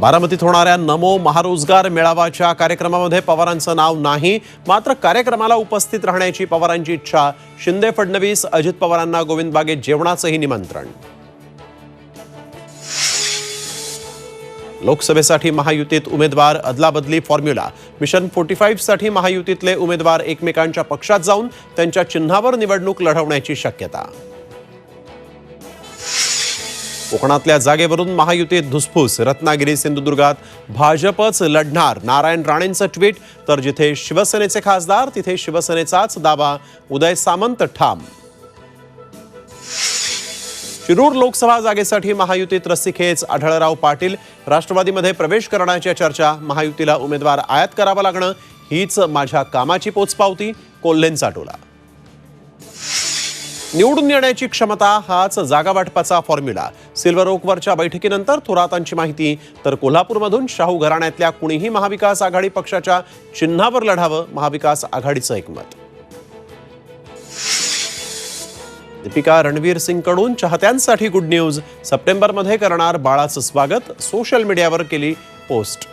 बारामतीत होणाऱ्या नमो महारोजगार मेळावाच्या कार्यक्रमामध्ये पवारांचं नाव नाही मात्र कार्यक्रमाला उपस्थित राहण्याची पवारांची इच्छा. शिंदे फडणवीस अजित पवारांना गोविंद बागेत जेवणाचंही निमंत्रण. लोकसभेसाठी महायुतीत उमेदवार अदलाबदली फॉर्म्युला मिशन फोर्टी फाईव्हसाठी महायुतीतले उमेदवार एकमेकांच्या पक्षात जाऊन त्यांच्या चिन्हावर निवडणूक लढवण्याची शक्यता. कोकणातल्या जागेवरून महायुतीत धुसफूस रत्नागिरी सिंधुदुर्गात भाजपच लढणार. नारायण राणेंचं ट्विट तर जिथे शिवसेनेचे खासदार तिथे शिवसेनेचाच दावा. उदय सामंत ठाम. शिरूर लोकसभा जागेसाठी महायुतीत रस्सीखेच आढळराव पाटील. राष्ट्रवादीमध्ये प्रवेश करण्याच्या चर्चा महायुतीला उमेदवार आयात करावा लागणं हीच माझ्या कामाची पोचपावती कोल्हेंचा टोला. निवडून येण्याची क्षमता हाच जागा वाटपाचा फॉर्म्युला सिल्वर ओकवरच्या बैठकीनंतर थोरातांची माहिती. तर कोल्हापूरमधून शाहू घराण्यातल्या कुणीही महाविकास आघाडी पक्षाच्या चिन्हावर लढावं महाविकास आघाडीचं एकमत. दीपिका रणवीर सिंगकडून चाहत्यांसाठी गुड न्यूज सप्टेंबरमध्ये करणार बाळाचं स्वागत. सोशल मीडियावर केली पोस्ट.